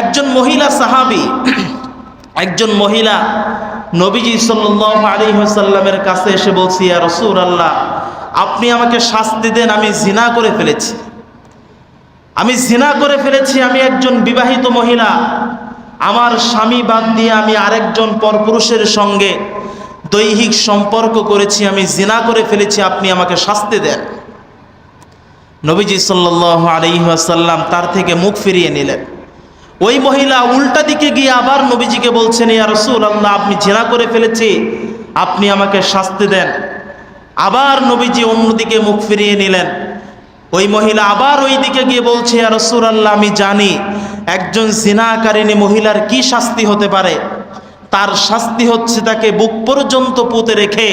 একজন মহিলা সাহাবি, একজন মহিলা নবীজি সাল্লাহ আলী সাল্লামের কাছে এসে বলছি আর রসুর আল্লাহ আপনি আমাকে শাস্তি দেন, আমি জিনা করে ফেলেছি। আমি জিনা করে ফেলেছি, আমি একজন বিবাহিত মহিলা। আমার স্বামী বাদ দিয়ে আমি আরেকজন পরপুরুষের সঙ্গে দৈহিক সম্পর্ক করেছি, আমি জিনা করে ফেলেছি, আপনি আমাকে শাস্তি দেন। নবীজি সাল্লাহ আলহিহাসাল্লাম তার থেকে মুখ ফিরিয়ে নিলেন। ওই মহিলা উল্টা দিকে গিয়ে আবার নবীজিকে বলছেন, ইয়া রসুল আল্লাহ আপনি জেনা করে ফেলেছি, আপনি আমাকে শাস্তি দেন। আবার নবীজি অন্যদিকে মুখ ফিরিয়ে নিলেন। ওই মহিলা আবার ওই দিকে গিয়ে বলছে, ইয়া রসুল আল্লাহ আমি জানি একজন জিনাকারিনী মহিলার কি শাস্তি হতে পারে। তার শাস্তি হচ্ছে তাকে বুক পর্যন্ত পুঁতে রেখে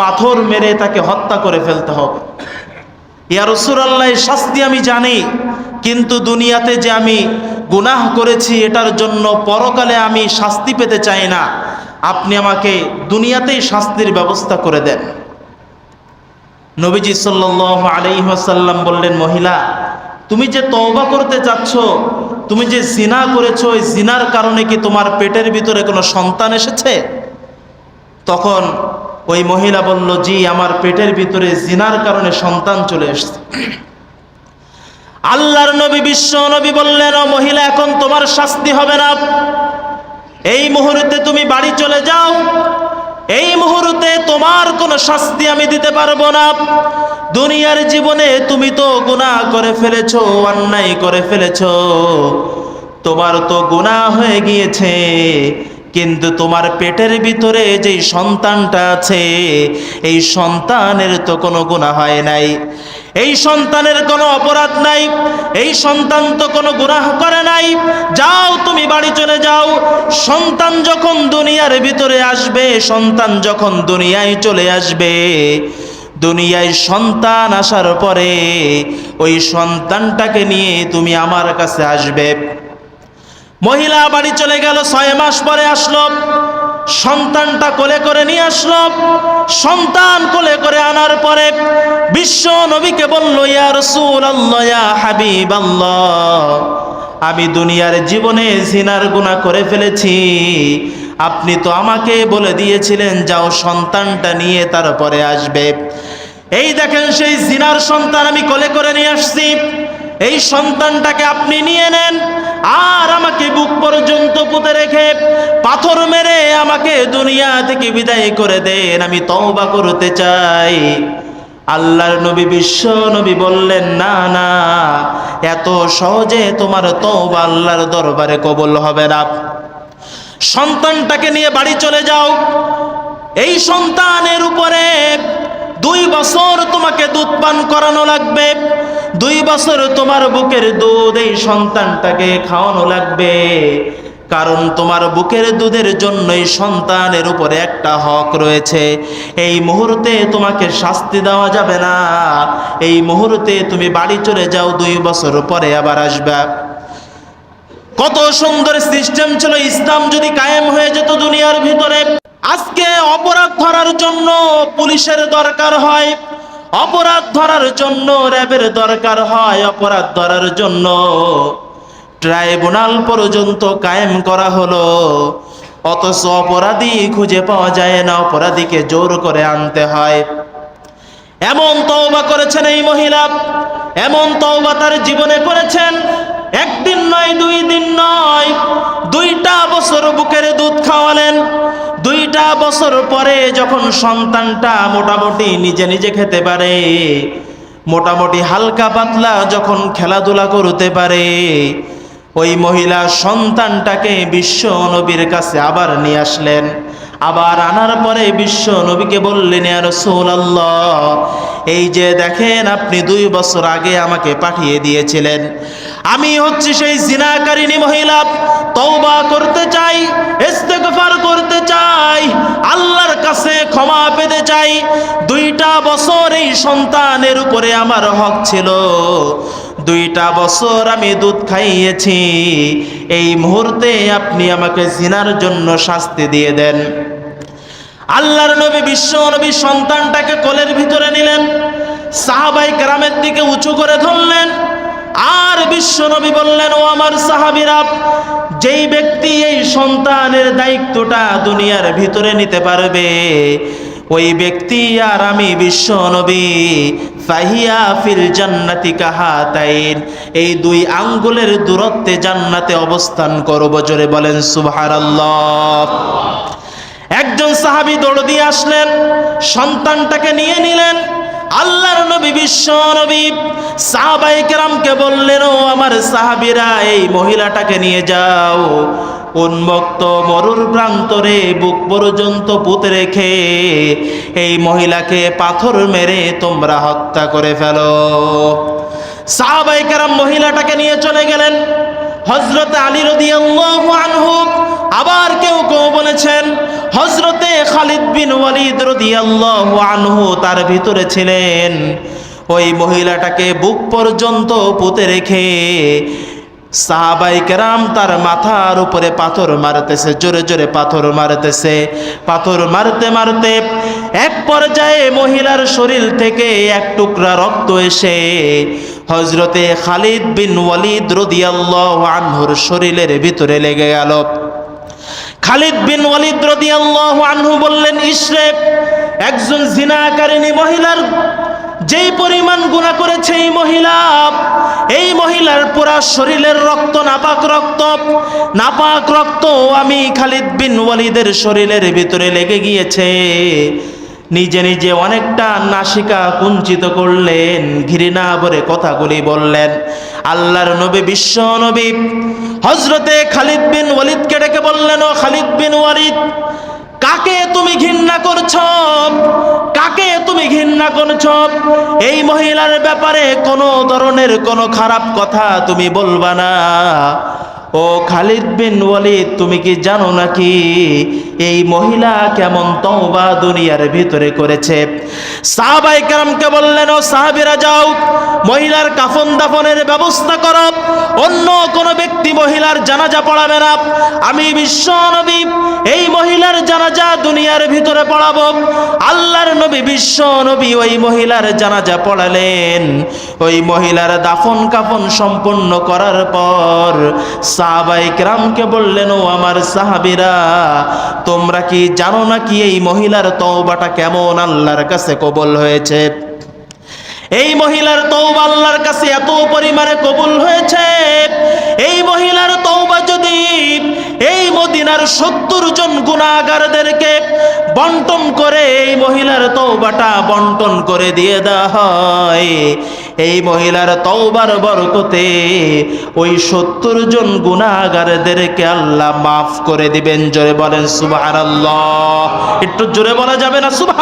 পাথর মেরে তাকে হত্যা করে ফেলতে হবে। ইয়া রসুরাল্লাহ শাস্তি আমি জানি কিন্তু দুনিয়াতে যে আমি গুনাহ করেছি, এটার জন্য পরকালে আমি শাস্তি পেতে চাই না। আপনি আমাকে দুনিয়াতেই শাস্তির ব্যবস্থা করে দেন। নবীজি সাল্লাহ আলাইসাল্লাম বললেন, মহিলা, তুমি যে তওবা করতে চাচ্ছ, তুমি যে জিনা করেছ, ওই জিনার কারণে কি তোমার পেটের ভিতরে কোনো সন্তান এসেছে? তখন ওই মহিলা বলল, জি, আমার পেটের ভিতরে জিনার কারণে সন্তান চলে এসছে। আল্লাহর নবী, বিশ্ব নবী বললেন মহিলা, এখন তোমার শাস্তি হবে না। এই মুহূর্তে তুমি বাড়ি চলে যাও। এই মুহূর্তে তোমার কোনো শাস্তি আমি দিতে পারব না। দুনিয়ার জীবনে তুমি তো গুনাহ করে ফেলেছ, অন্যায় করে ফেলেছ। তোমার তো গুনাহ হয়ে গিয়েছে, কিন্তু তোমার পেটের ভিতরে যেই সন্তানটা আছে, এই সন্তানের তো কোনো গুণা হয় নাই। এই সন্তানের কোনো অপরাধ নাই, এই সন্তান তো কোনো গুনাহ করে নাই। যাও তুমি বাড়ি চলে যাও। সন্তান যখন দুনিয়ার ভিতরে আসবে, সন্তান যখন দুনিয়ায় চলে আসবে, দুনিয়ায় সন্তান আসার পরে ওই সন্তানটাকে নিয়ে তুমি আমার কাছে আসবে। মহিলা বাড়ি চলে গেল, ছয় মাস পরে আসলো। সন্তানটা কোলে করে নিয়ে আসলো। সন্তান কোলে করে আনার পরে বিশ্ব নবীকে বলল, ইয়া রসুল আল্লাহ ইয়া হাবিব আমি দুনিয়ার জীবনে জিনার গুণা করে ফেলেছি। আপনি তো আমাকে বলে দিয়েছিলেন, যাও সন্তানটা নিয়ে তারপরে আসবে। এই দেখেন সেই জিনার সন্তান আমি কোলে করে নিয়ে আসছি। এই সন্তানটাকে আপনি নিয়ে নেন আর আমাকে বুক পর্যন্ত পুঁতে রেখে পাথর মেরে আমাকে দুনিয়া থেকে বিদায় করে দেন, আমি তওবা করতে চাই। আল্লাহর নবী বিশ্ব নবী বললেন, না না, এত সহজে তোমার তওবা আল্লাহর দরবারে কবুল হবে না। সন্তানটাকে নিয়ে বাড়ি চলে যাও। এই সন্তানের উপরে দুই বছর তোমাকে দুধ পান করানো লাগবে। দুই বছর তোমার বুকের দুধ এই সন্তানটাকে খাওয়ানো লাগবে। কারণ তোমার বুকের দুধের জন্যই সন্তানের উপরে একটা হক রয়েছে। এই মুহূর্তে তোমাকে শাস্তি দেওয়া যাবে না। এই মুহূর্তে তুমি বাড়ি চলে যাও, দুই বছর পরে আবার আসবে। কত সুন্দর সিস্টেম ছিল, ইসলাম যদি কায়েম হয়ে যেত দুনিয়ার ভিতরে। আজকে অপরাধ ধরার জন্য পুলিশের দরকার হয়, অপরাধ ধরার জন্য র্যাবের দরকার হয়, অপরাধ ধরার জন্য ট্রাইব্যুনাল পর্যন্ত কায়েম করা হলো। অথচ অপরাধী খুঁজে পাওয়া যায় না, অপরাধীকে জোর করে আনতে হয়। এমন তওবা করেছেন এই মহিলা, এমন তওবা তার জীবনে করেছেন, একদিন নয়, দুই দিন নয়, দুইটা বছর বুকের দুধ খাওয়ালেন দুইটা বছর পরে যখন সন্তানটা মোটামুটি নিজে নিজে খেতে পারে, মোটামুটি হালকা পাতলা যখন খেলাধুলা করতে পারে, ওই মহিলা সন্তানটাকে বিশ্ব নবীর কাছে আবার নিয়ে আসলেন। আবার আনার পরে বিশ্ব নবীকে বললেন আল্লাহ এই যে দেখেন আপনি দুই বছর আগে আমাকে পাঠিয়ে দিয়েছিলেন। আমি হচ্ছে সেই জিনাকারিনী মহিলা, তওবা করতে চাই করতে চাই, আল্লাহর কাছে ক্ষমা পেতে চাই। দুইটা বছর এই সন্তানের উপরে আমার হক ছিল। দুইটা বছর আমি দুধ খাইয়েছি। এই মুহূর্তে আপনি আমাকে জিনার জন্য শাস্তি দিয়ে দেন। আল্লাহর নবী বিশ্ব নবী সন্তানটাকে কোলের ভিতরে নিলেন, সাহাবাই গ্রামের দিকে উঁচু করে ধরলেন, আর বিশ্ব নবী বললেন, ও আমার সাহাবিরা, যেই ব্যক্তি এই সন্তানের দায়িত্বটা দুনিয়ার ভিতরে নিতে পারবে, ওই ব্যক্তি আর আমি বিশ্ব নবী, ফাহিয়া ফিল জান্নাতি কাহাতাইন, এই দুই আঙ্গুলের দূরত্বে জান্নাতে অবস্থান করব। জোরে বলেন, সুবহানাল্লাহ। একজন সাহাবী দৌড় দিয়ে আসলেন, সন্তানটাকে নিয়ে নিলেন। আল্লাহর নবী, বিশ্ব নবী সাহাবাই কেরামকে বললেন, ও আমার সাহাবিরা, এই মহিলাটাকে নিয়ে যাও। উন্মুক্ত মরুর প্রান্তরে বুক পর্যন্ত পুঁতে রেখে এই মহিলাকে পাথর মেরে তোমরা হত্যা করে ফেলো। সাহাবাই কেরাম মহিলাটাকে নিয়ে চলে গেলেন। হজরত আলী রদিয়াল্লাহু আনহু আবার কেউ কেউ বলেছেন হজরতে খালিদ বিন ওয়ালিদ রদিয়াল্লাহু আনহু তার ভিতরে ছিলেন। ওই মহিলাটাকে বুক পর্যন্ত পুঁতে রেখে সাহাবাই কেরাম তার মাথার উপরে পাথর মারতেছে, জোরে জোরে পাথর মারতেছে। পাথর মারতে মারতে এক পর্যায়ে মহিলার শরীর থেকে এক টুকরা রক্ত এসে হজরতে খালিদ বিন ওয়ালিদ রদিয়াল্লাহ আনহুর শরীরের ভিতরে লেগে গেল। খালিদ বিন ওয়ালিদ রদিয়াল্লাহু আনহু বললেন ইসরে একজন জিনাকারিনী মহিলার যেই পরিমাণ গুণা করেছে এই মহিলা, এই মহিলার পুরা শরীরের রক্ত, নাপাক রক্ত নাপাক রক্ত আমি খালিদ বিন ওয়ালিদের শরীরের ভিতরে লেগে গিয়েছে। নিজে নিজে অনেকটা নাসিকা কুঞ্চিত করলেন, ঘৃণা ভরে কথাগুলি বললেন। আল্লাহর নবী, বিশ্ব নবী হজরতে খালিদ বিন ওয়ালিদকে ডেকে বললেন, ও খালিদ বিন ওয়ালিদ, কাকে তুমি ঘৃণা করছ? কাকে তুমি ঘৃণা করছ? এই মহিলার ব্যাপারে কোনো ধরনের কোনো খারাপ কথা তুমি বলবা না। ও খালিদ বিন ওয়ালিদ, তুমি কি জানো নাকি এই মহিলা কেমন তওবা দুনিয়ার ভিতরে করেছে? সাহাবাই কারামকে বললেন, ও সাহাবিরা যাও, মহিলার কাফন দাফনের ব্যবস্থা করো, অন্য কোনো ব্যক্তি মহিলার জানাজা পড়াবে না। আমি বিশ্ব নবী, এই মহিলার জানাজা দুনিয়ার ভিতরে পড়াবো। আল্লাহর নবী বিশ্ব নবী ওই মহিলার জানাজা পড়ালেন। ওই মহিলার দাফন কাফন সম্পন্ন করার পর সাহাবাই রামকে বললেন, ও আমার সাহাবিরা, তোমরা কি জানো না কি এই মহিলার তওবাটা কেমন আল্লাহর কাছে কবল হয়েছে? এই মহিলার তৌবা আল্লাহর কাছে এত পরিমাণে কবুল হয়েছে। এই মহিলার তৌবা যদি এই মদিনার সত্তর জন গুণাগারদেরকে বন্টন করে, এই মহিলার তৌবাটা বন্টন করে দিয়ে দেওয়া হয়। এই মহিলার তৌবার বরকতে ওই সত্তর জন গুণাগারদেরকে আল্লাহ মাফ করে দিবেন। জোরে বলেন সুবাহ একটু জোরে বলা যাবে না সুবাহ